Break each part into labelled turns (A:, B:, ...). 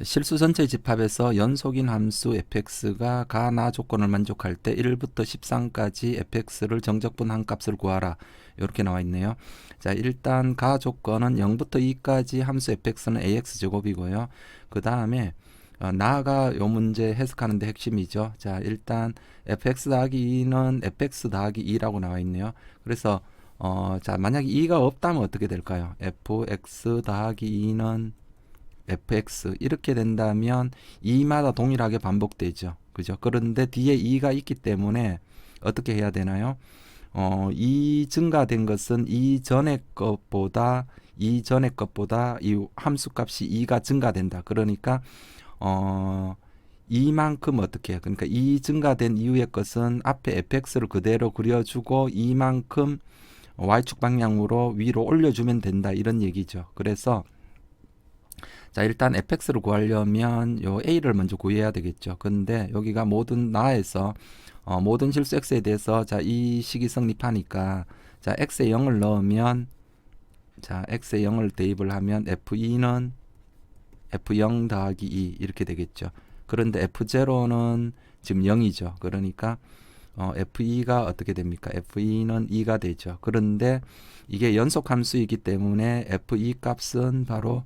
A: 실수 전체 집합에서 연속인 함수 fx가 가나 조건을 만족할 때 1부터 13까지 fx를 정적분 한 값을 구하라. 이렇게 나와 있네요. 자, 일단 가 조건은 0부터 2까지 함수 fx는 ax 제곱이고요. 그 다음에 어, 나가 요 문제 해석하는 데 핵심이죠. 자, 일단 fx 더하기 2는 fx 더하기 2라고 나와 있네요. 그래서 어, 자, 만약에 2가 없다면 어떻게 될까요? fx 더하기 2는 fx 이렇게 된다면 2마다 동일하게 반복되죠. 그죠? 그런데 뒤에 2가 있기 때문에 어떻게 해야 되나요? 어, 이 증가된 것은 이 전의 것보다 이 전의 것보다 이 함수 값이 2가 증가된다. 그러니까 어 이만큼 어떻게 해요? 그러니까 이 증가된 이후의 것은 앞에 fx를 그대로 그려주고 이만큼 y축 방향으로 위로 올려주면 된다 이런 얘기죠. 그래서 자 일단 fx를 구하려면 요 a를 먼저 구해야 되겠죠. 근데 여기가 모든 나에서 어, 모든 실수 x에 대해서 자 이 식이 성립하니까 자 x에 0을 넣으면 자 x에 0을 대입을 하면 f2는 f0 더하기 2 이렇게 되겠죠. 그런데 f0는 지금 0이죠. 그러니까 어, f2가 어떻게 됩니까? f2는 2가 되죠. 그런데 이게 연속 함수이기 때문에 f2 값은 바로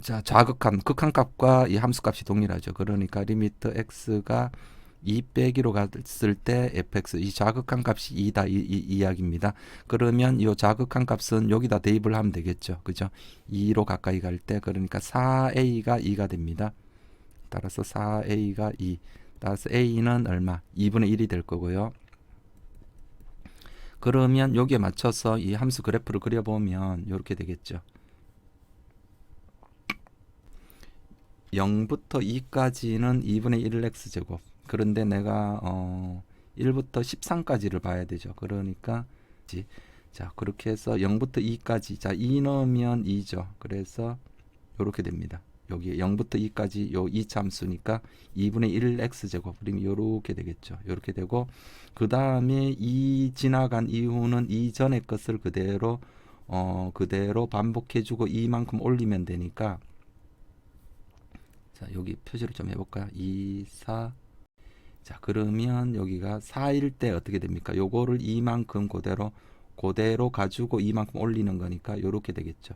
A: 자 좌극한 극한값과 이 함수값이 동일하죠. 그러니까 리미트 x가 2 빼기로 갔을 때 fx 이 좌극한 값이 2다 이, 이 이야기입니다. 그러면 이 좌극한 값은 여기다 대입을 하면 되겠죠. 그죠? 2로 가까이 갈 때 그러니까 4a가 2가 됩니다. 따라서 4a가 2. 따라서 a는 얼마? 2분의 1이 될 거고요. 그러면 여기에 맞춰서 이 함수 그래프를 그려보면 이렇게 되겠죠. 0부터 2까지는 2분의 1x 제곱. 그런데 내가 어 1부터 13까지를 봐야 되죠. 그러니까 자 그렇게 해서 0부터 2까지 자 2 넣으면 2죠. 그래서 이렇게 됩니다. 여기 0부터 2까지 요 2차 함수니까 2분의 1x 제곱 그러면 요렇게 되겠죠. 요렇게 되고 그 다음에 2 지나간 이후는 이전의 것을 그대로 어 그대로 반복해 주고 이만큼 올리면 되니까 자 여기 표시를 좀 해볼까요? 2, 4 자 그러면 여기가 4일 때 어떻게 됩니까? 요거를 이만큼 그대로 그대로 가지고 이만큼 올리는 거니까 요렇게 되겠죠.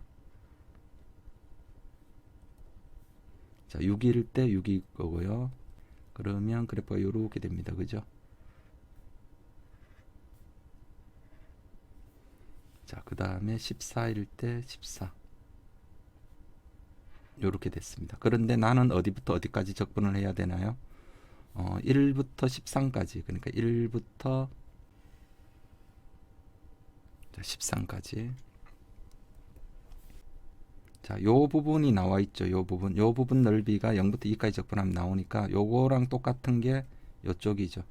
A: 자 6일 때 6일 거고요. 그러면 그래프가 요렇게 됩니다. 그죠? 자, 그 다음에 14일 때 14. 요렇게 됐습니다. 그런데 나는 어디부터 어디까지 적분을 해야 되나요? 어, 1부터 13까지. 그러니까 1부터 13까지. 자, 요 부분이 나와 있죠. 요 부분. 요 부분 넓이가 0부터 2까지 적분하면 나오니까 요거랑 똑같은 게 요쪽이죠.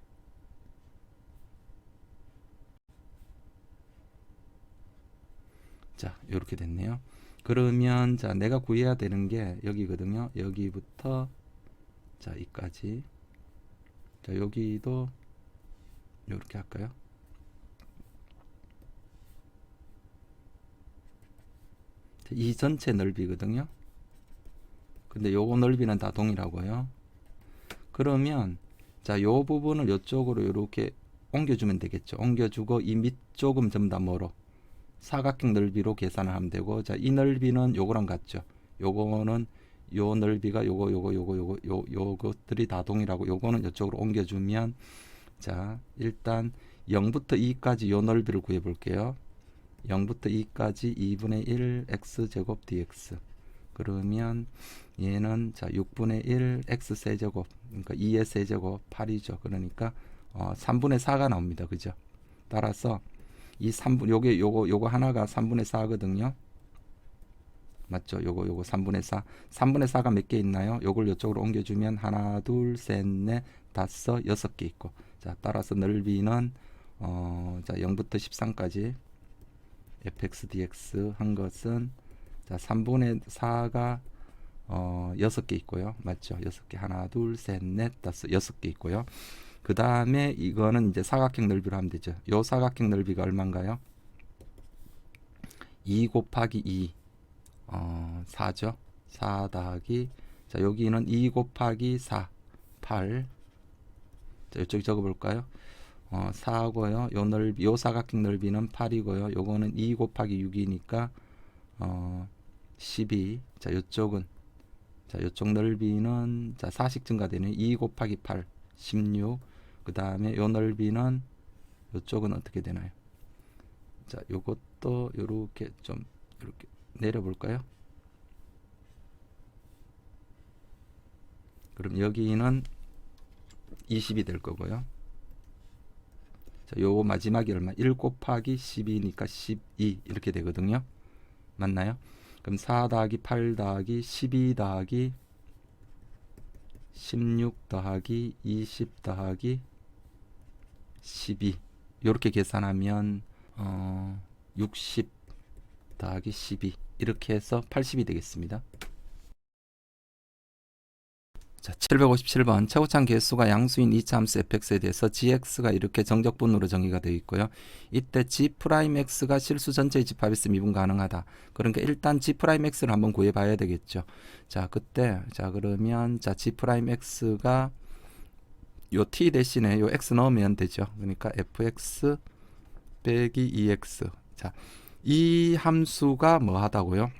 A: 자, 요렇게 됐네요. 그러면 자, 내가 구해야 되는 게 여기거든요. 여기부터 자, 이까지. 자, 여기도 요렇게 할까요? 이 전체 넓이거든요. 근데 요거 넓이는 다 동일하고요. 그러면 자, 요 부분을 요쪽으로 이렇게 옮겨주면 되겠죠. 옮겨주고 이 밑쪽은 전부 다 뭐로? 사각형 넓이로 계산을 하면 되고 자, 이 넓이는 요거랑 같죠. 요거는 요 넓이가 요거 요거 요거 요거 요 요것들이 다 동일하고 요거는 이쪽으로 옮겨주면 자, 일단 0부터 2까지 요 넓이를 구해 볼게요. 0부터 2까지 2분의 1 x 제곱 dx. 그러면 얘는 자 6분의 1 x 세제곱 그러니까 2의 세제곱 8이죠. 그러니까 어, 3분의 4가 나옵니다. 그죠? 따라서 이 3분 요게 요거 요거 하나가 3분의 4거든요. 맞죠? 요거 요거 3분의 4. 3분의 4가 몇 개 있나요? 요걸 이쪽으로 옮겨 주면 하나, 둘, 셋, 넷, 다섯, 여섯 개 있고. 자, 따라서 넓이는 어, 자, 0부터 13까지 fx dx 한 것은 자, 3분의 4가 어, 6개 있고요. 맞죠? 6개. 하나, 둘, 셋, 넷, 다섯, 6개 있고요. 그 다음에 이거는 이제 사각형 넓이로 하면 되죠. 요 사각형 넓이가 얼마인가요? 2 곱하기 2 어, 4죠. 4 더하기 자 자, 여기는 2 곱하기 4, 8. 자, 이쪽 적어 볼까요? 어, 4고요. 요 넓이, 요 사각형 넓이는 8이고요. 요거는 2 곱하기 6이니까 어, 12. 자, 요쪽은 자, 요쪽 넓이는 자, 4씩 증가되는 2 곱하기 8, 16. 그 다음에 요 넓이는 요쪽은 어떻게 되나요? 자, 요것도 요렇게 좀 이렇게 내려 볼까요? 그럼 여기는 20이 될 거고요. 자, 요 마지막이 얼마? 1 곱하기 12니까 12 이렇게 되거든요. 맞나요? 그럼 4 더하기 8 더하기 12 더하기 16 더하기 20 더하기 12 이렇게 계산하면 어, 60 더하기 12 이렇게 해서 80이 되겠습니다. 자, 757번 최고창 개수가 양수인 이차 함수 fx에 대해서 gx가 이렇게 정적분으로 정의가 되어 있고요. 이때 g'x가 실수 전체의 집합에서 미분 가능하다. 그러니까 일단 g'x를 한번 구해 봐야 되겠죠. 자, 그때 자, 그러면 자, g'x가 요 t 대신에 요 x 넣으면 되죠. 그러니까 fx 빼기 2x. 자, 이 함수가 뭐 하다고요?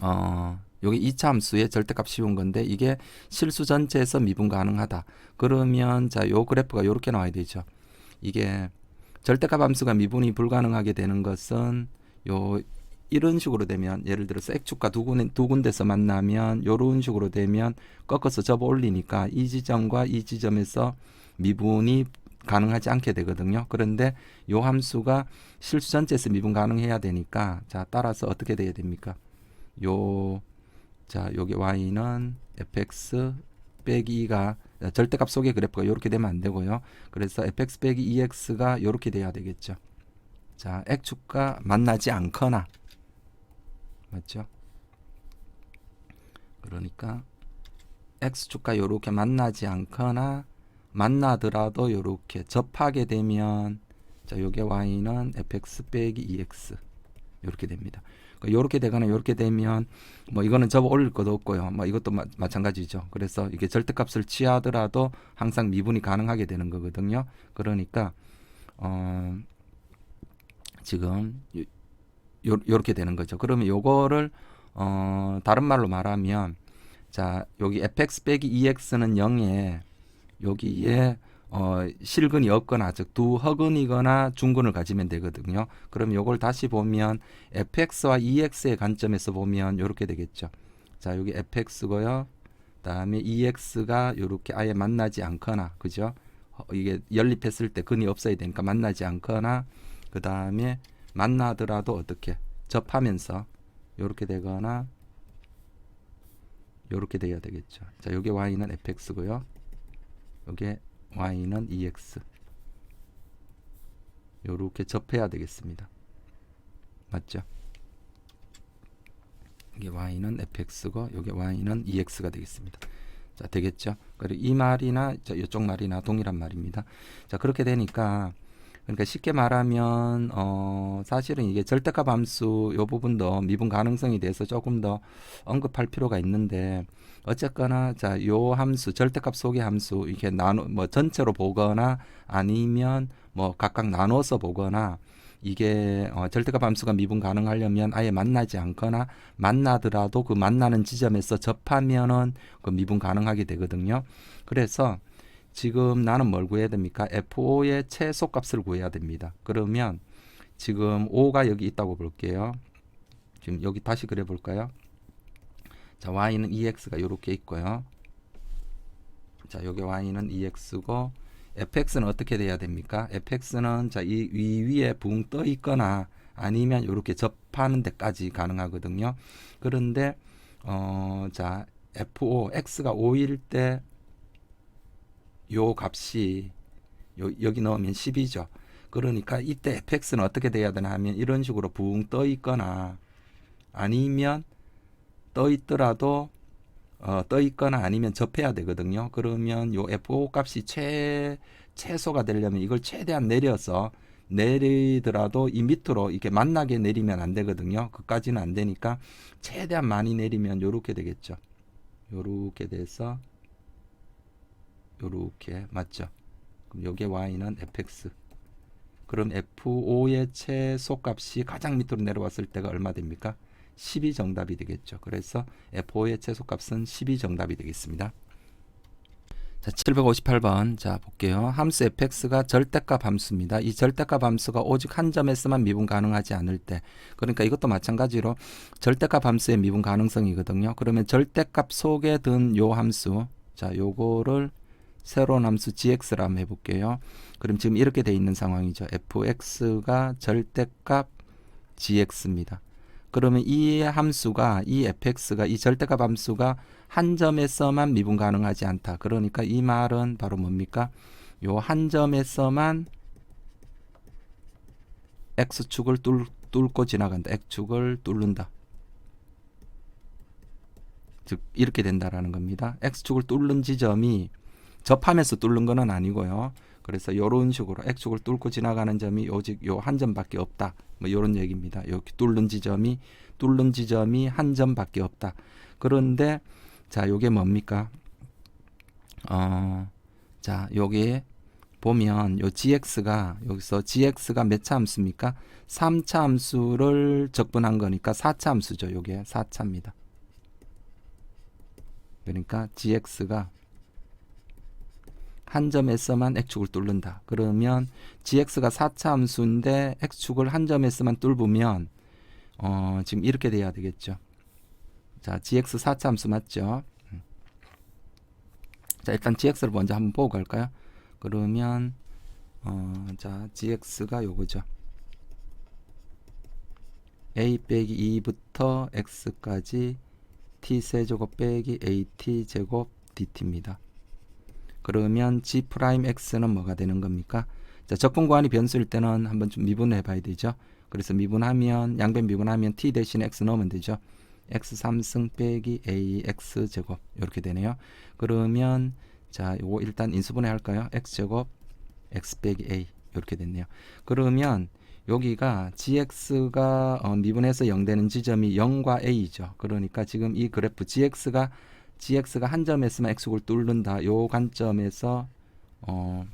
A: 어, 여기 2차 함수의 절대값 씌운 건데 이게 실수 전체에서 미분 가능하다. 그러면 자, 요 그래프가 요렇게 나와야 되죠. 이게 절대값 함수가 미분이 불가능하게 되는 것은 요 이런 식으로 되면 예를 들어서 x축과 두, 군, 두 군데서 만나면 요런 식으로 되면 꺾어서 접어 올리니까 이 지점과 이 지점에서 미분이 가능하지 않게 되거든요. 그런데 요 함수가 실수 전체에서 미분 가능해야 되니까 자 따라서 어떻게 돼야 됩니까? 요 자, 여기 y는 fx 빼기 2가 절대값 속의 그래프가 이렇게 되면 안 되고요. 그래서 fx 빼기 2x가 이렇게 돼야 되겠죠. 자, x축과 만나지 않거나 맞죠? 그러니까 x축과 이렇게 만나지 않거나 만나더라도 이렇게 접하게 되면 자, 요게 y는 fx 빼기 2x 이렇게 됩니다. 이렇게 되거나 이렇게 되면 뭐 이거는 접어 올릴 것도 없고요. 뭐 이것도 마, 마찬가지죠. 그래서 이게 절대값을 취하더라도 항상 미분이 가능하게 되는 거거든요. 그러니까 어 지금 요, 요렇게 되는 거죠. 그러면 요거를 어 다른 말로 말하면 자 여기 fx 빼기 2x는 0에 여기에 어, 실근이 없거나 즉 두 허근이거나 중근을 가지면 되거든요. 그럼 요걸 다시 보면 fx와 ex의 관점에서 보면 요렇게 되겠죠. 자, 여기 fx고요. 그다음에 ex가 요렇게 아예 만나지 않거나 그죠? 어, 이게 연립했을 때 근이 없어야 되니까 만나지 않거나 그다음에 만나더라도 어떻게 접하면서 요렇게 되거나 요렇게 돼야 되겠죠. 자, 요게 y는 fx고요. 요게 y는 ex 요렇게 접해야 되겠습니다. 맞죠? 이게 y는 fx고 요게 y는 ex가 되겠습니다. 자, 되겠죠? 그리고 이 말이나 저 이쪽 말이나 동일한 말입니다. 자, 그렇게 되니까 그러니까 쉽게 말하면 어 사실은 이게 절대값 함수 요 부분도 미분 가능성에 대해서 조금 더 언급할 필요가 있는데 어쨌거나 자 요 함수 절대값 속의 함수 이렇게 나누 뭐 전체로 보거나 아니면 뭐 각각 나눠서 보거나 이게 어, 절대값 함수가 미분 가능하려면 아예 만나지 않거나 만나더라도 그 만나는 지점에서 접하면은 그 미분 가능하게 되거든요. 그래서 지금 나는 뭘 구해야 됩니까? F5의 최소값을 구해야 됩니다. 그러면 지금 5가 여기 있다고 볼게요. 지금 여기 다시 그려 볼까요? 자, y는 ex가 이렇게 있고요. 자, 여기 y는 ex고 fx는 어떻게 돼야 됩니까? fx는 자, 이위 위에 붕 떠 있거나 아니면 이렇게 접하는 데까지 가능하거든요. 그런데 어, 자, f5 x가 5일 때 요 값이 요, 여기 넣으면 10이죠. 그러니까 이때 fx는 어떻게 돼야 되나 하면 이런 식으로 붕 떠 있거나 아니면 떠 있더라도 어, 떠 있거나 아니면 접해야 되거든요. 그러면 요 f5 값이 최 최소가 되려면 이걸 최대한 내려서 내리더라도 이 밑으로 이렇게 만나게 내리면 안 되거든요. 그까지는 안 되니까 최대한 많이 내리면 요렇게 되겠죠. 요렇게 돼서 요렇게 맞죠? 그럼 요게 y는 fx. 그럼 f5의 최소값이 가장 밑으로 내려왔을 때가 얼마 됩니까? 10이 정답이 되겠죠. 그래서 f5의 최소값은 10이 정답이 되겠습니다. 자, 758번. 자, 볼게요. 함수 fx가 절대값 함수입니다. 이 절대값 함수가 오직 한 점에서만 미분 가능하지 않을 때. 그러니까 이것도 마찬가지로 절대값 함수의 미분 가능성이거든요. 그러면 절대값 속에 든 요 함수. 자, 요거를 새로운 함수 gx라 한번 해볼게요. 그럼 지금 이렇게 돼 있는 상황이죠. fx가 절대값 gx입니다. 그러면 이 함수가 이 fx가 이 절대값 함수가 한 점에서만 미분 가능하지 않다. 그러니까 이 말은 바로 뭡니까? 요 한 점에서만 x축을 뚫, 뚫고 지나간다. x축을 뚫는다. 즉 이렇게 된다라는 겁니다. x축을 뚫는 지점이 접하면서 뚫는 거는 아니고요. 그래서 요런 식으로 x축을 뚫고 지나가는 점이 오직 요 한 점밖에 없다. 뭐 요런 얘기입니다. 여기 뚫는 지점이 뚫는 지점이 한 점밖에 없다. 그런데 자, 요게 뭡니까? 어, 자, 요게 보면 요 gx가 여기서 gx가 몇 차 함수입니까? 3차 함수를 적분한 거니까 4차 함수죠. 요게 4차입니다. 그러니까 gx가 한 점에서만 x축을 뚫는다. 그러면 gx가 4차 함수인데 x축을 한 점에서만 뚫으면 어, 지금 이렇게 돼야 되겠죠. 자, gx 4차 함수 맞죠? 음. 자, 일단 gx를 먼저 한번 보고 갈까요? 그러면 어, 자, gx가 요거죠. a 빼기 2부터 x까지 t 세제곱 빼기 at 제곱 dt입니다. 그러면 g 프라임 x는 뭐가 되는 겁니까? 자, 적분 구간이 변수일 때는 한번 좀 미분해 봐야 되죠. 그래서 미분하면 양변 미분하면 t 대신 x 넣으면 되죠. x 3승 빼기 a x 제곱 이렇게 되네요. 그러면 자, 요거 일단 인수분해 할까요? x 제곱 x 빼기 a 이렇게 됐네요. 그러면 여기가 gx가 어, 미분해서 0 되는 지점이 0과 a죠. 그러니까 지금 이 그래프 gx가 gx가 한 점에서만 x축을 뚫는다. 요 관점에서 어,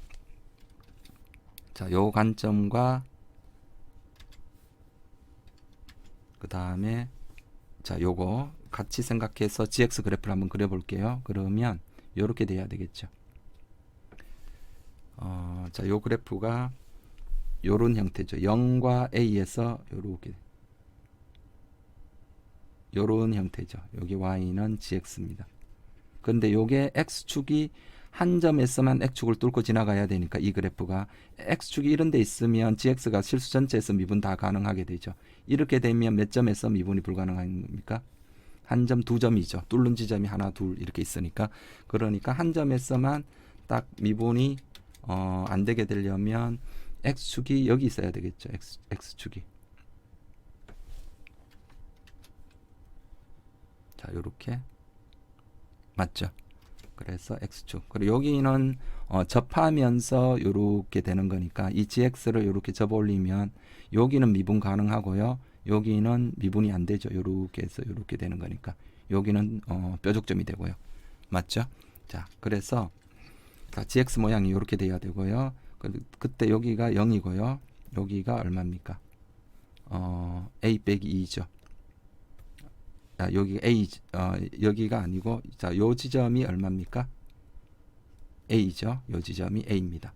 A: 자, 요 관점과 그 다음에 자, 요거 같이 생각해서 gx 그래프를 한번 그려볼게요. 그러면 요렇게 돼야 되겠죠. 어, 자, 요 그래프가 요런 형태죠. 0과 a에서 요렇게 요런 형태죠. 여기 y는 gx입니다. 근데 요게 x축이 한 점에서만 x축을 뚫고 지나가야 되니까 이 그래프가 x축이 이런 데 있으면 gx가 실수 전체에서 미분 다 가능하게 되죠. 이렇게 되면 몇 점에서 미분이 불가능합니까? 한 점, 두 점이죠. 뚫는 지점이 하나, 둘 이렇게 있으니까 그러니까 한 점에서만 딱 미분이 어, 안 되게 되려면 x축이 여기 있어야 되겠죠. x, x축이. 자, 요렇게 맞죠? 그래서 x축. 그리고 여기는 어, 접하면서 요렇게 되는 거니까 이 gx를 요렇게 접어 올리면 여기는 미분 가능하고요. 여기는 미분이 안 되죠. 요렇게 해서 요렇게 되는 거니까 여기는 어, 뾰족점이 되고요. 맞죠? 자, 그래서 자, gx 모양이 요렇게 돼야 되고요. 그, 그때 여기가 0이고요. 여기가 얼마입니까? 어, a 빼기 2죠. 아, 여기 A 어, 여기가 아니고 자, 요 지점이 얼마입니까? A죠. 요 지점이 A입니다.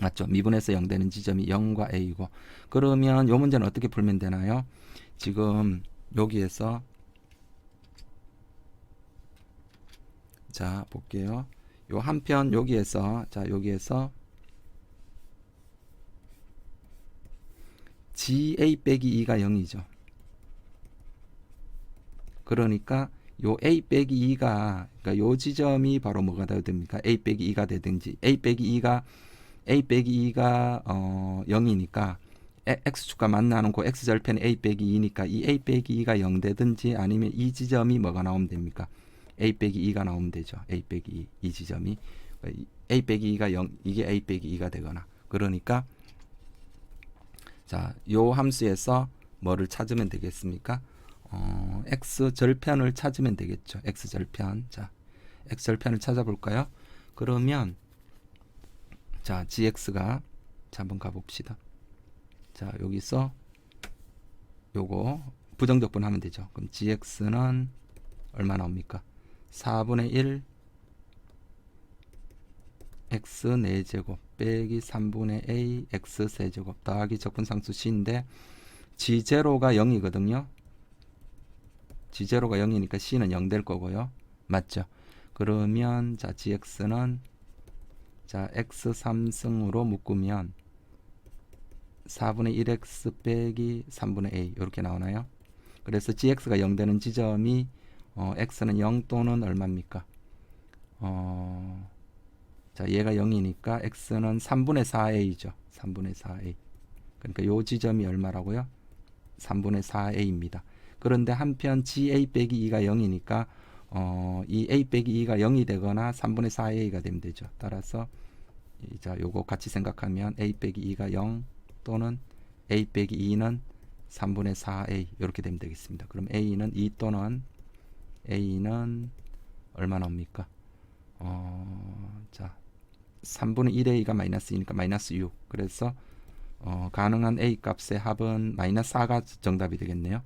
A: 맞죠? 미분해서 0 되는 지점이 0과 A이고 그러면 요 문제는 어떻게 풀면 되나요? 지금 여기에서 자, 볼게요. 요 한편 여기에서 자, 여기에서 GA 빼기 2가 0이죠. 그러니까 요 a 빼기 2가 그러니까 요 지점이 바로 뭐가 됩니까? a 빼기 2가 되든지 a 빼기 2가 a 빼기 2가 어 0이니까 x축과 만나는 그 x 절편 a 빼기 2니까 이 a 빼기 2가 0 되든지 아니면 이 지점이 뭐가 나오면 됩니까? a 빼기 2가 나오면 되죠. a 빼기 2, 이 지점이 a 빼기 2가 0 이게 a 빼기 2가 되거나 그러니까 자, 요 함수에서 뭐를 찾으면 되겠습니까? 어, x 절편을 찾으면 되겠죠. x 절편. 자, x 절편을 찾아볼까요? 그러면 자, gx가 자, 한번 가봅시다. 자, 여기서 요거 부정적분 하면 되죠. 그럼 gx는 얼마 나옵니까? 4분의 1 x 4제곱 빼기 3분의 a x 세제곱 더하기 적분상수 c인데 g0가 0이거든요. G0가 0이니까 c는 0 될 거고요. 맞죠? 그러면 자 gx는 자 x 3승으로 묶으면 4분의 1x 빼기 3분의 a 이렇게 나오나요? 그래서 gx가 0 되는 지점이 어, x는 0 또는 얼마입니까? 어, 자 얘가 0이니까 x는 3분의 4a죠. 3분의 4a. 그러니까 요 지점이 얼마라고요? 3분의 4a입니다. 그런데 한편 ga 빼기 2가 0이니까 어, 이 a 빼기 2가 0이 되거나 3분의 4a가 되면 되죠. 따라서 이- 자 요거 같이 생각하면 a 빼기 2가 0 또는 a 빼기 2는 3분의 4a 이렇게 되면 되겠습니다. 그럼 a는 2 또는 a는 얼마 나옵니까? 어, 자 3분의 1a가 마이너스 2니까 마이너스 6 그래서 어, 가능한 a 값의 합은 마이너스 4가 정답이 되겠네요.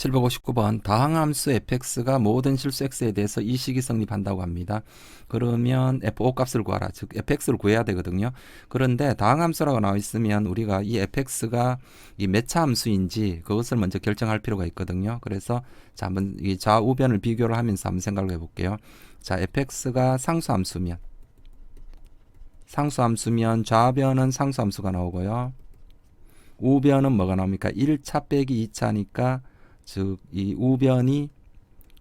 A: 759번 다항함수 fx가 모든 실수 x에 대해서 이 식이 성립한다고 합니다. 그러면 f5 값을 구하라. 즉 fx를 구해야 되거든요. 그런데 다항함수라고 나와 있으면 우리가 이 fx가 이 매차 함수인지 그것을 먼저 결정할 필요가 있거든요. 그래서 자 한번 이 좌우변을 비교를 하면서 한번 생각을 해 볼게요. 자 fx가 상수함수면 상수함수면 좌변은 상수함수가 나오고요. 우변은 뭐가 나옵니까? 1차 빼기 2차니까 즉 이 우변이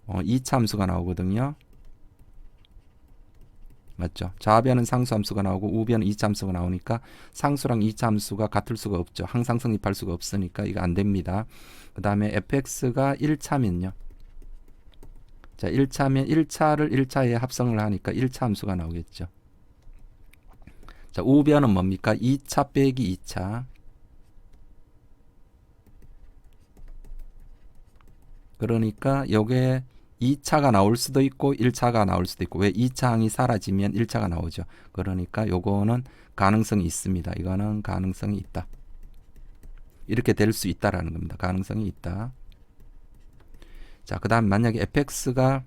A: 어, 2차 함수가 나오거든요. 맞죠? 좌변은 상수 함수가 나오고 우변은 2차 함수가 나오니까 상수랑 2차 함수가 같을 수가 없죠. 항상 성립할 수가 없으니까 이거 안 됩니다. 그 다음에 fx가 1차면요. 자, 1차면 1차를 1차에 합성을 하니까 1차 함수가 나오겠죠. 자, 우변은 뭡니까? 2차 빼기 2차. 그러니까 요게 2차가 나올 수도 있고 1차가 나올 수도 있고 왜 2차 항이 사라지면 1차가 나오죠. 그러니까 요거는 가능성이 있습니다. 이거는 가능성이 있다. 이렇게 될 수 있다라는 겁니다. 가능성이 있다. 자, 그다음 만약에 fx가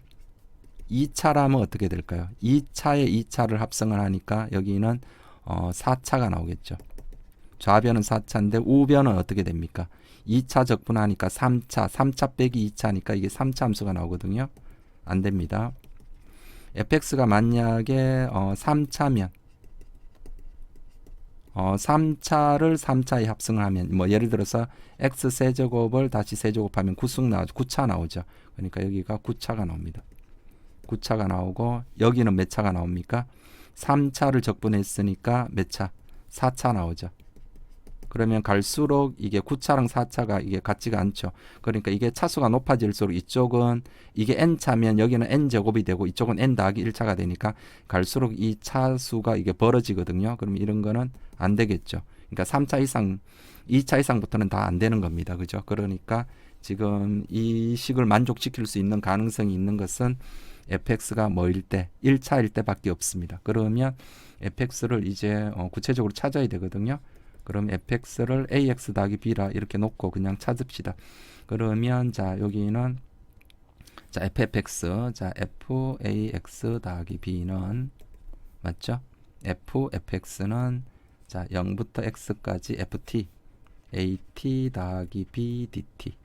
A: 2차라면 어떻게 될까요? 2차에 2차를 합성을 하니까 여기는 어, 4차가 나오겠죠. 좌변은 4차인데 우변은 어떻게 됩니까? 2차 적분하니까 3차, 3차 빼기 2차니까 이게 3차 함수가 나오거든요. 안 됩니다. fx가 만약에 어, 3차면 어, 3차를 3차에 합성을 하면 뭐 예를 들어서 x 세제곱을 다시 세제곱하면 9승 나오죠. 9차 나오죠. 그러니까 여기가 9차가 나옵니다. 9차가 나오고 여기는 몇 차가 나옵니까? 3차를 적분했으니까 몇 차? 4차 나오죠. 그러면 갈수록 이게 9차랑 4차가 이게 같지가 않죠. 그러니까 이게 차수가 높아질수록 이쪽은 이게 n차면 여기는 n제곱이 되고 이쪽은 n 더하기 1차가 되니까 갈수록 이 차수가 이게 벌어지거든요. 그럼 이런 거는 안 되겠죠. 그러니까 3차 이상, 2차 이상부터는 다 안 되는 겁니다. 그죠? 그러니까 지금 이 식을 만족시킬 수 있는 가능성이 있는 것은 fx가 뭐일 때 1차일 때밖에 없습니다. 그러면 fx를 이제 어, 구체적으로 찾아야 되거든요. 그럼 fx를 ax 더하기 b라 이렇게 놓고 그냥 찾읍시다. 그러면 자 여기는 자 fx 자 fax 더하기 b는 맞죠? f fx는 자 0부터 x까지 ft at 더하기 b dt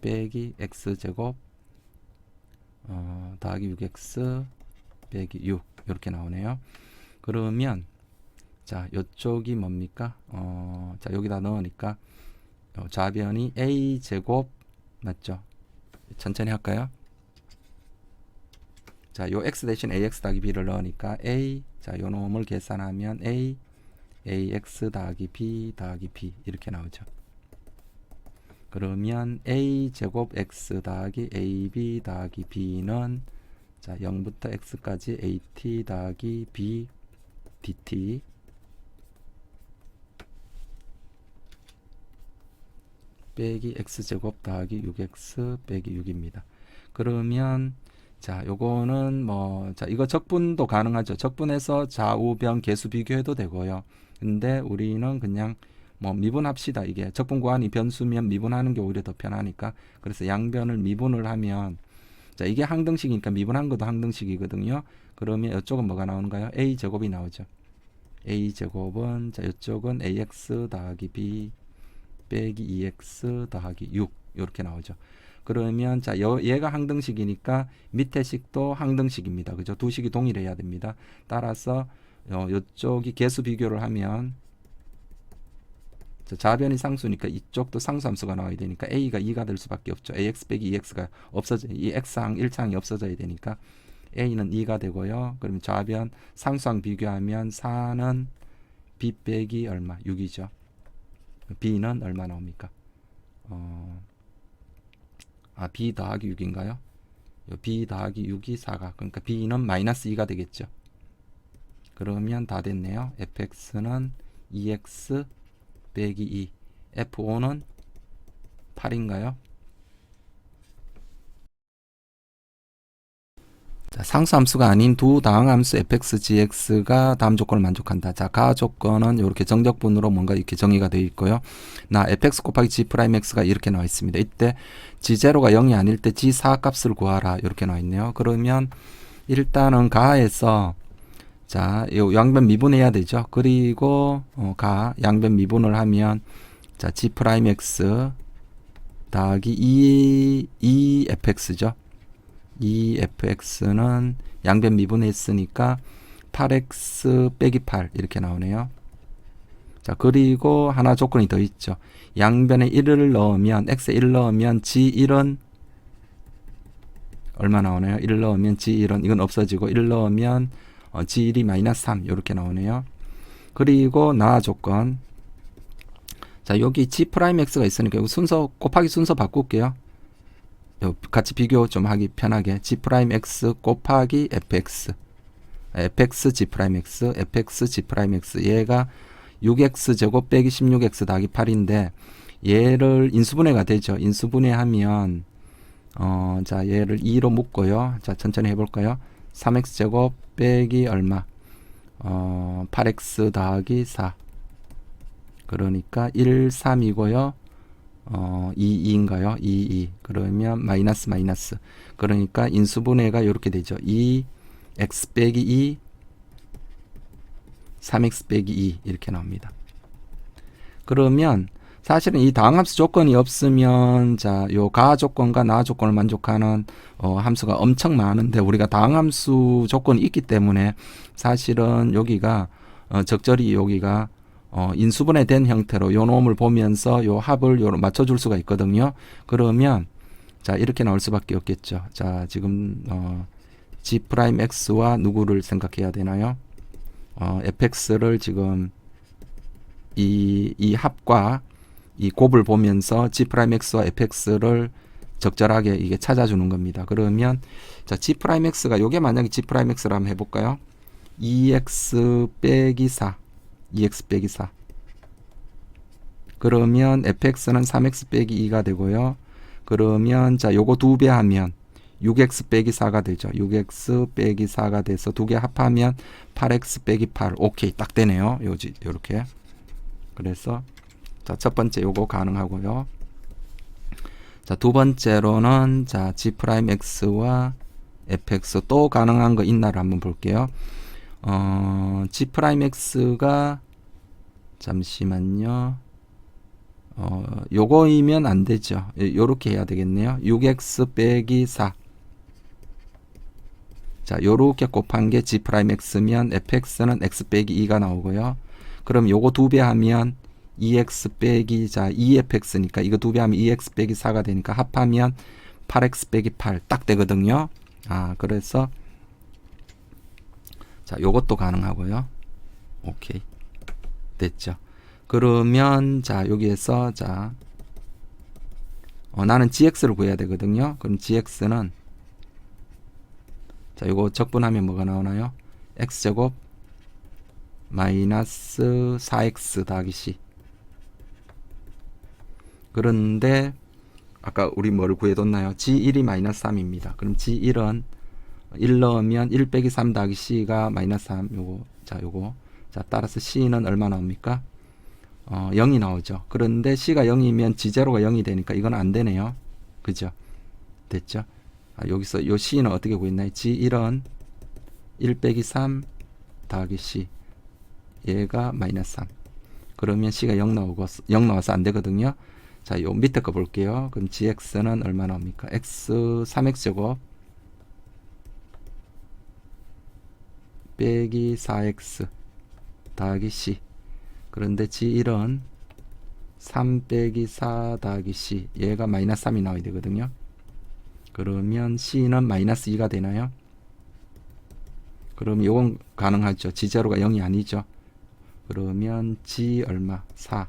A: 빼기 x 제곱 어, 더하기 6x 빼기 6 이렇게 나오네요. 그러면 자, 요쪽이 뭡니까? 어, 자, 여기다 넣으니까 어, 좌변이 a 제곱 맞죠? 천천히 할까요? 자, 요 x 대신 ax 더하기 b를 넣으니까 a 자, 요 놈을 계산하면 a ax 더하기 b 더하기 b 이렇게 나오죠. 그러면 a 제곱 x 더하기 ab 더하기 b는 자, 0부터 x까지 at 더하기 b dt 빼기 x제곱 더하기 6x 빼기 6입니다. 그러면 자, 요거는 뭐 자, 이거 적분도 가능하죠. 적분해서 좌우변 개수 비교해도 되고요. 근데 우리는 그냥 뭐 미분합시다. 이게 적분 구한이 변수면 미분하는 게 오히려 더 편하니까. 그래서 양변을 미분을 하면 자, 이게 항등식이니까 미분한 것도 항등식이거든요. 그러면 이쪽은 뭐가 나오는가요? a 제곱이 나오죠. a 제곱은 자, 이쪽은 ax 더하기 b 빼기 2x 더하기 6 이렇게 나오죠. 그러면 자 여, 얘가 항등식이니까 밑에 식도 항등식입니다. 그죠? 두 식이 동일해야 됩니다. 따라서 어, 이쪽이 개수 비교를 하면 자, 좌변이 상수니까 이쪽도 상수함수가 나와야 되니까 a가 2가 될 수밖에 없죠. ax 빼기 2x가 없어져 이 x항 1창이 없어져야 되니까 a는 2가 되고요. 그러면 좌변 상수항 비교하면 4는 b 빼기 얼마? 6이죠. B는 얼마 나옵니까? 어, 아, b 더하기 6인가요? 요 b 더하기 6이 4가 그러니까 b는 마이너스 2가 되겠죠. 그러면 다 됐네요. fx는 2x 빼기 2 f5는 8인가요? 자, 상수 함수가 아닌 두 다항 함수 fx, gx가 다음 조건을 만족한다. 자, 가 조건은 이렇게 정적분으로 뭔가 이렇게 정의가 되어 있고요. 나 fx 곱하기 g 프라임 x가 이렇게 나와 있습니다. 이때 g0가 0이 아닐 때 g4 값을 구하라. 이렇게 나와 있네요. 그러면 일단은 가에서 자, 요 양변 미분해야 되죠. 그리고 어, 가 양변 미분을 하면 자, g 프라임 x 더하기 2 2 fx죠. 2fx는 양변 미분했으니까 8x 빼기 8 이렇게 나오네요. 자, 그리고 하나 조건이 더 있죠. 양변에 1을 넣으면 x에 1 넣으면 g1은 얼마 나오나요? 1 넣으면 g1은 이건 없어지고 1 넣으면 어, g1이 마이너스 3 이렇게 나오네요. 그리고 나 조건 자 여기 g 프라임 x가 있으니까 이거 순서 곱하기 순서 바꿀게요. 요 같이 비교 좀 하기 편하게 g 프라임 x 곱하기 fx fx g 프라임 x fx g 프라임 x 얘가 6x 제곱 빼기 16x 더하기 8인데 얘를 인수분해가 되죠. 인수분해하면 어, 자 얘를 2로 묶고요. 자 천천히 해 볼까요? 3x 제곱 빼기 얼마? 어, 8x 더하기 4 그러니까 1, 3이고요. 어, 2, 2인가요? 2, 2. 그러면 마이너스 마이너스. 그러니까 인수분해가 이렇게 되죠. 2, x 빼기 2, 3x 빼기 2 이렇게 나옵니다. 그러면 사실은 이 다항함수 조건이 없으면 자, 요 가 조건과 나 조건을 만족하는 어, 함수가 엄청 많은데 우리가 다항함수 조건이 있기 때문에 사실은 여기가 어, 적절히 여기가 어, 인수분해 된 형태로 요 놈을 보면서 요 합을 요 맞춰줄 수가 있거든요. 그러면 자 이렇게 나올 수밖에 없겠죠. 자 지금 어, g 프라임 x와 누구를 생각해야 되나요? 어, fx를 지금 이, 이 합과 이 곱을 보면서 g 프라임 x와 fx를 적절하게 이게 찾아주는 겁니다. 그러면 자 g 프라임 x가 요게 만약에 g 프라임 x라 한번 해볼까요? 2x 빼기 4 2x 빼기 4 그러면 fx는 3x 빼기 2가 되고요. 그러면 자 요거 두 배 하면 6x 빼기 4가 되죠. 6x 빼기 4가 돼서 두 개 합하면 8x 빼기 8 오케이 딱 되네요. 요지 요렇게 그래서 자 첫 번째 요거 가능하고요. 자 두 번째로는 자 g 프라임 x와 fx 또 가능한 거 있나를 한번 볼게요. 어, G 프라임 X가 잠시만요. 어, 요거이면 안 되죠. 요렇게 해야 되겠네요. 6X 빼기 4. 자, 요렇게 곱한 게 G 프라임 X면 fx는 X 빼기 2가 나오고요. 그럼 요거 두 배 하면 2x 빼기 자 2fx니까 이거 두 배 하면 2x 빼기 4가 되니까 합하면 8x 빼기 8 딱 되거든요. 아, 그래서 자, 요것도 가능하고요. 오케이. 됐죠. 그러면 자, 여기에서 자 어, 나는 gx를 구해야 되거든요. 그럼 gx는 자, 요거 적분하면 뭐가 나오나요? x제곱 마이너스 4x 더하기 c 그런데 아까 우리 뭐를 구해뒀나요? G1이 마이너스 3입니다. 그럼 G1은 1 넣으면 1 빼기 3 더하기 C가 마이너스 3 요거 자 요거 자 따라서 C는 얼마 나옵니까? 어 0이 나오죠. 그런데 C가 0이면 G0가 0이 되니까 이건 안 되네요. 그죠? 됐죠? 아, 여기서 요 C는 어떻게 구했나요? G1은 1 빼기 3 더하기 C 얘가 마이너스 3 그러면 C가 0 나오고 0 나와서 안 되거든요. 자, 요 밑에 거 볼게요. 그럼 gx는 얼마 나옵니까? x 3x 제곱 빼기 4x 더하기 c. 그런데 g1은 3 빼기 4 더하기 c. 얘가 마이너스 3이 나와야 되거든요. 그러면 c는 마이너스 2가 되나요? 그럼 요건 가능하죠. g0가 0이 아니죠. 그러면 g 얼마? 4.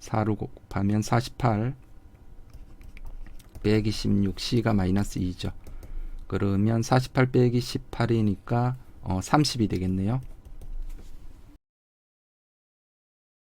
A: 4로 곱하면 48 빼기 16 C가 마이너스 2죠. 그러면 48 빼기 18이니까 어, 30이 되겠네요.